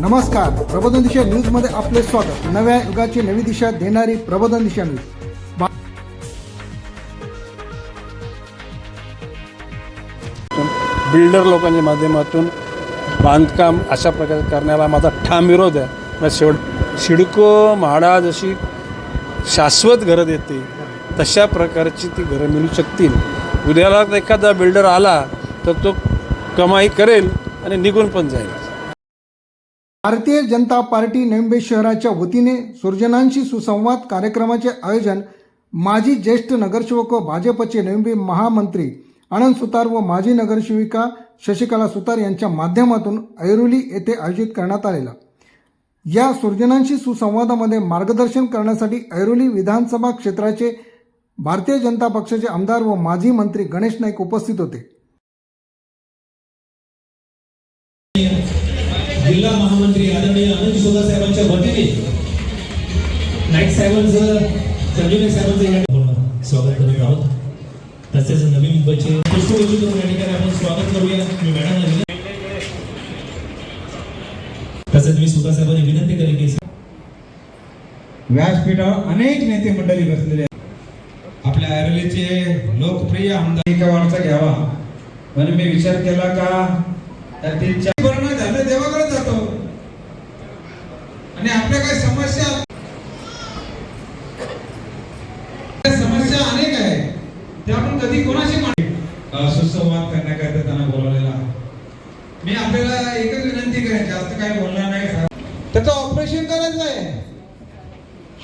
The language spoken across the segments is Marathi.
नमस्कार प्रबोधन दिशा न्यूजमध्ये आपले स्वागत. नव्या युगाची नवी दिशा देणारी प्रबोधन दिशा न्यूज. बिल्डर लोकांच्या माध्यमातून बांधकाम अशा प्रकारे करण्याला माझा ठाम विरोध आहे. मग शेवट शिडको म्हाडा जशी शाश्वत घरं देते तशा प्रकारची ती घरं मिळू शकतील. उद्याला एखादा बिल्डर आला तर तो कमाई करेल आणि निघून पण जाईल. भारतीय जनता पार्टी नवी शहराच्या वतीने सुर्जनांशी सुसंवाद कार्यक्रमाचे आयोजन माजी ज्येष्ठ नगरसेवक व भाजपचे नवी महामंत्री आनंद सुतार व माजी नगरसेविका शशिकला सुतार यांच्या माध्यमातून ऐरोली येथे आयोजित करण्यात आलेला. या सुर्जनांशी सुसंवादामध्ये मार्गदर्शन करण्यासाठी ऐरोली विधानसभा क्षेत्राचे भारतीय जनता पक्षाचे आमदार व माजी मंत्री गणेश नाईक उपस्थित होते. जिल्हा महामंत्री आदरणीय अनंत सोदा साहेबांच्या वतीने नाईक साहेबांचं संजय साहेबांचं या स्वागत करत आहोत. तसेच नवी मुंबईचे पुष्पगुच्छ करून या ठिकाणी आपण स्वागत करूया. मी मॅडम तसेच मी सुधा साहेबांनी विनंती करेन की व्यासपीठावर अनेक नेते मंडळी बसलेले आपल्या ऐरोलीचे लोकप्रिय आमदार एका घ्यावा. म्हणून मी विचार केला का तर तीन चार आणि आपल्या काही समस्या समस्या अनेक आहेत त्या आपण कधी कोणाशी सुसंवाद करण्याकरिता त्यांना बोलवलेला आहे. मी आपल्याला एकच विनंती करेन जास्त काही बोलणार नाही त्याचं ऑपरेशन करायचं आहे.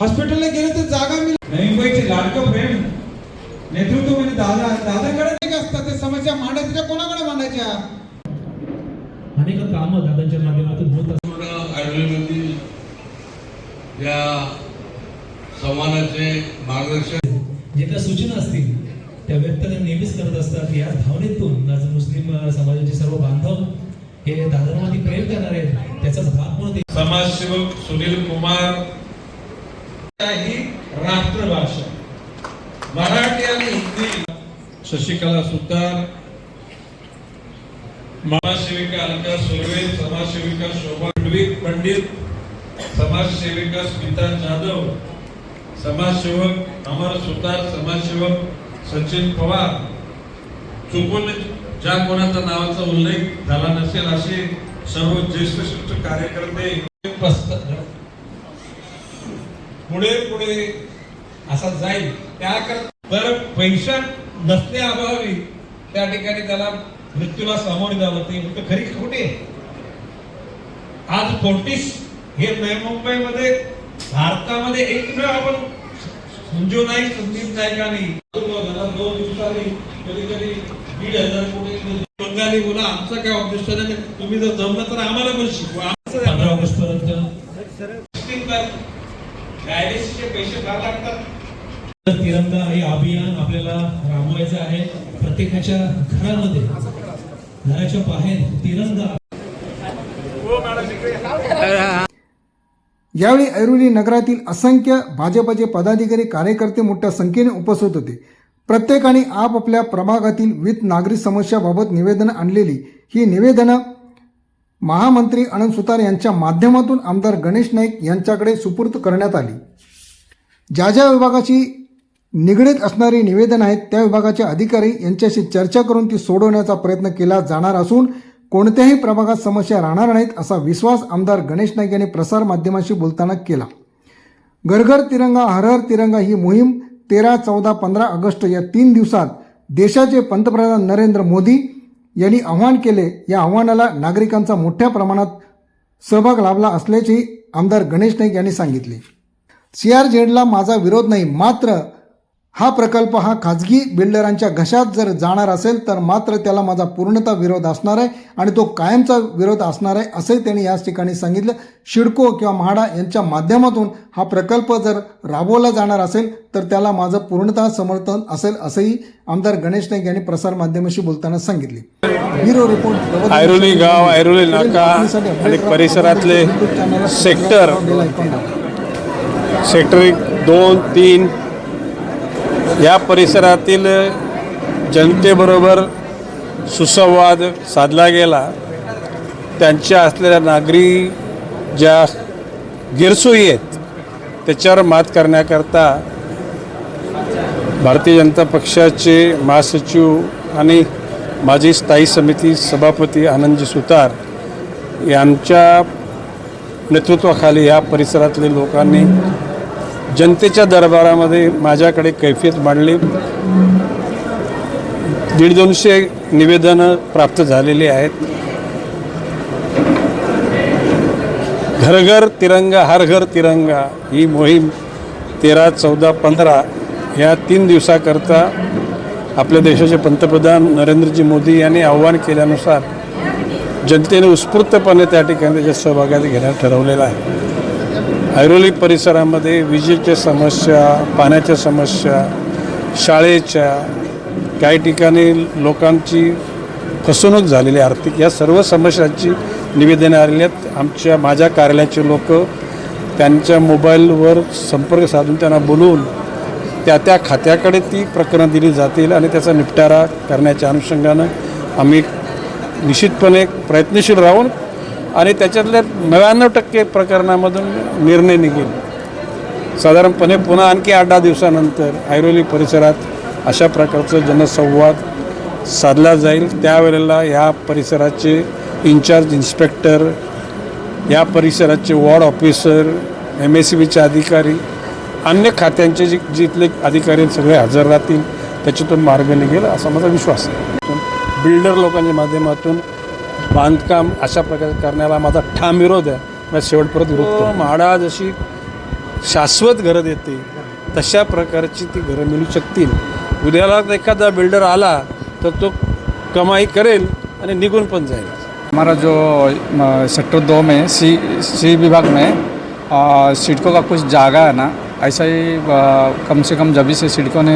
हॉस्पिटलला गेलं तर जागा मिळेल. नवी मुंबईचे लाडकं प्रेम. नेतृत्व म्हणजे दादा दादाकडे एक असतात ते समस्या मांडायच्या कोणाकडे मांडायच्या? अनेक कामं दादांच्या माध्यमातून होत असतात पूर्ण आयुर्वेदमधील या संवादाचे मार्गदर्शन जे काही सूचना असतील त्या व्यक्त नेहमीच करत असतात. या भावनेतून आज मुस्लिम समाजाचे सर्व बांधव हे दादांवरती प्रेम करणार आहेत. त्याचाच भाग म्हणून समाजसेवक सुनील कुमार ही राष्ट्रभाषा मराठी आणि हिंदी शशिकला सुतार समाजसेविका अलका सुर्वे समाजसेविका शोभा पंडित समाजसेविका स्मिता जाधव समाजसेवक अमर सुतार समाजसेवक सचिन पवार चुकून ज्या कोणाचा नावाचा उल्लेख झाला नसेल असे सर्व ज्येष्ठ श्रेष्ठ कार्यकर्ते पुढे पुढे. असा जाईल. त्याकरता तर पैसा नसल्याअभावी त्या ठिकाणी त्याला मृत्यूला सामोरे जावं ते म्हणजे खरी खोटे? आज कोणतीच हे नवी मुंबईमध्ये भारतामध्ये एकमेव आपण संजू नाईक संदीप नाईकांनी दोन दिवसांनी कधी कधी दीड हजार कोटी बंगाली बोला आमचं काय ऑब्जेक्शन आहे तुम्ही जर जमलं तर आम्हाला पण शिकवा. पंधरा ऑगस्ट पर्यंत. डायलिसिसचे पैसे फार लागतात? तिरंगा हे अभियान आपल्याला राबवायचं आहे. प्रत्येकाच्या घरामध्ये घराच्या बाहेर तिरंगा. यावेळी ऐरोली नगरातील असंख्य भाजपचे पदाधिकारी कार्यकर्ते मोठ्या संख्येने उपस्थित होते. प्रत्येकाने आपापल्या प्रभागातील विविध नागरिक समस्याबाबत निवेदनं आणलेली. ही निवेदनं महामंत्री अनंत सुतार यांच्या माध्यमातून आमदार गणेश नाईक यांच्याकडे सुपूर्द करण्यात आली. ज्या ज्या विभागाची निगडीत असणारी निवेदन आहेत त्या विभागाचे अधिकारी यांच्याशी चर्चा करून ती सोडवण्याचा प्रयत्न केला जाणार असून कोणत्याही प्रभागात समस्या राहणार नाहीत असा विश्वास आमदार गणेश नाईक यांनी प्रसारमाध्यमांशी बोलताना केला. घरघर तिरंगा हर हर तिरंगा ही मोहीम तेरा चौदा पंधरा ऑगस्ट या तीन दिवसात देशाचे पंतप्रधान नरेंद्र मोदी यांनी आव्हान केले. या आव्हानाला नागरिकांचा मोठ्या प्रमाणात सहभाग लाभला असल्याचे आमदार गणेश नाईक यांनी सांगितले. सी आर झेडला माझा विरोध नाही मात्र हा प्रकल्प हा खाजगी बिल्डरांच्या घशात जर जाणार असेल तर मात्र त्याला माझा पूर्णतः विरोध असणार आहे आणि तो कायमचा विरोध असणार आहे असंही त्यांनी याच ठिकाणी सांगितलं. शिडको किंवा म्हाडा यांच्या माध्यमातून हा प्रकल्प जर राबवला जाणार असेल तर त्याला माझं पूर्णतः समर्थन असेल असंही आमदार गणेश नाईक यांनी प्रसारमाध्यमाशी बोलताना सांगितले. ब्युरो रिपोर्ट ऐरोली गाव, ऐरोली नाका आणि परिसरातले सेक्टर सेक्टर एक दोन तीन या परिसरातील जनतेबरोबर सुसंवाद साधला गेला. त्यांच्या असलेल्या नागरी ज्या गिरसोयी आहेत त्याच्यावर मात करण्याकरता भारतीय जनता पक्षाचे महासचिव आणि माजी स्थायी समिती सभापती आनंदजी सुतार यांच्या नेतृत्वाखाली या परिसरातले लोकांनी जनतेच्या दरबारामध्ये माझ्याकडे कैफियत मांडली. दीड दोनशे निवेदनं प्राप्त झालेली आहेत. घरघर तिरंगा हर घर तिरंगा ही मोहीम तेरा चौदा पंधरा ह्या तीन दिवसाकरता आपल्या देशाचे पंतप्रधान नरेंद्रजी मोदी यांनी आव्हान केल्यानुसार जनतेने उत्स्फूर्तपणे त्या ठिकाणी त्याच्या सहभागात घेण्यात ठरवलेलं आहे. ऐरोली परिसरामध्ये विजेच्या समस्या पाण्याच्या समस्या शाळेच्या काही ठिकाणी लोकांची फसवणूक झालेली आहे आर्थिक. या सर्व समस्यांची निवेदने आलेली आहेत. आमच्या माझ्या कार्यालयाचे लोक त्यांच्या मोबाईलवर संपर्क साधून त्यांना बोलवून त्या त्या खात्याकडे ती प्रकरणं दिली जातील आणि त्याचा निपटारा करण्याच्या अनुषंगानं आम्ही निश्चितपणे प्रयत्नशील राहून आणि त्याच्यातल्या नव्याण्णव टक्के प्रकरणामधून निर्णय निघेल. साधारणपणे पुन्हा आणखी आठ दहा दिवसानंतर ऐरोली परिसरात अशा प्रकारचं जनसंवाद साधला जाईल. त्यावेळेला या परिसराचे इन्चार्ज इन्स्पेक्टर या परिसराचे ward officer M S C बीचे अधिकारी अन्य खात्यांचे जे जिथले अधिकारी सगळे हजर राहतील. त्याच्यातून मार्ग निघेल असा माझा विश्वास आहे. बिल्डर लोकांच्या माध्यमातून बांधकाम अशा प्रकारे करण्याला माझा ठाम विरोध आहे. मी शेवटपर्यंत विरोध करतो. म्हाडा जशी शाश्वत घरं देते तशा प्रकारची ती घरं मिळू शकतील. उद्याला एखादा बिल्डर आला तर तो कमाई करेल आणि निघून पण जाईल. हमारा जो सेक्टर दो में सी सी विभाग में सिडको का कुछ जगह है ना ऐसा ही अ, कम से कम जब से सिडको ने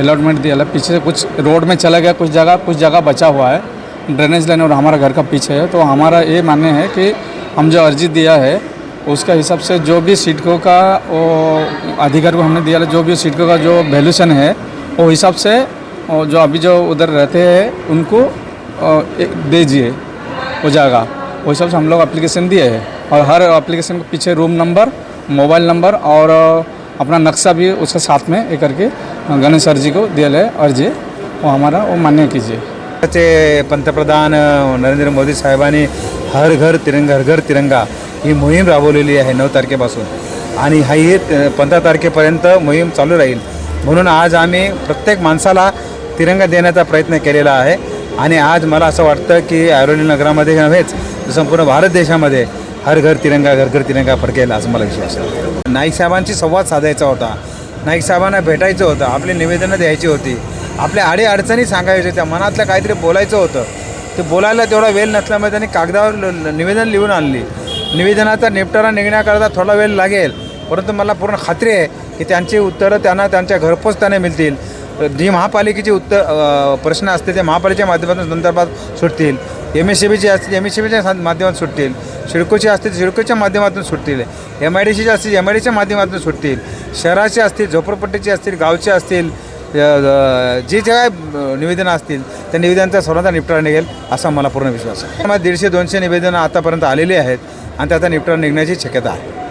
अलॉटमेंट दिया है पीछे से कुछ रोड में चला गया कुछ जगह कुछ जगह बचा हुआ है ड्रेनेज लाइन और हमारा घर का पीछे है तो हमारा ये मानना है कि हम जो अर्जी दिया है, उसका हिसाब से जो भी सिडको का वो अधिकार को हमने दिया जो भी सिडको का जो वैल्यूशन है, वो हिसाब से जो अभी जो उधर रहते हैं, उनको दीजिए हो जाएगा वो हिसाब से हम लोग अप्लीकेशन दिए हैं। और हर अप्लीकेशन के पीछे रूम नंबर मोबाइल नंबर और अपना नक्शा भी उसके साथ में ये करके गणेश सर जी को दिया है, अर्जी, वो हमारा, वो मान्य कीजिए। चे पंतप्रधान नरेंद्र मोदी साहेबांनी हर घर तिरंगा हर घर तिरंगा ही मोहीम राबवलेली आहे नऊ तारखेपासून. आणि हा ही पंधरा तारखेपर्यंत मोहीम चालू राहील. म्हणून आज आम्ही प्रत्येक माणसाला तिरंगा देण्याचा प्रयत्न केलेला आहे. आणि आज मला असं वाटतं की ऐरोली नगरामध्ये नव्हेच संपूर्ण भारत देशामध्ये हर घर तिरंगा घर घर तिरंगा फडकेल असं मला विश्वास आहे. नाईक साहेबांशी संवाद साधायचा होता. नाईक साहेबांना भेटायचं होतं आपली निवेदनं द्यायची होती. आपल्या आडी अडचणी सांगायच्या होत्या मनातलं काहीतरी बोलायचं होतं. ते बोलायला तेवढा वेळ नसल्यामुळे त्यांनी कागदावर ल- निवेदन लिहून आणली. निवेदनाचा निपटारा निघण्याकरता थोडा वेळ लागेल. परंतु मला पूर्ण खात्री आहे की त्यांची उत्तरं त्यांना त्यांच्या घरपोच त्यांना मिळतील. जी महापालिकेची उत्तर प्रश्न असते ते महापालिकेच्या माध्यमातून संदर्भात सुटतील. एम एस सी बीची असतील एम एस सी बीच्या माध्यमातून सुटतील. शिडकोची असतील सिडकोच्या माध्यमातून सुटतील. एम आय डी सीचे असतील एम आय डीच्या माध्यमातून सुटतील. शहराचे असतील झोपडपट्टीचे असतील गावचे असतील जे जे काय निवेदनं असतील त्या निवेदनाचा सर्वांचा निपटारा निघेल असा मला पूर्ण विश्वास आहे. दीडशे दोनशे निवेदनं आतापर्यंत आलेली आहेत आणि त्याचा निपटारा निघण्याची शक्यता आहे.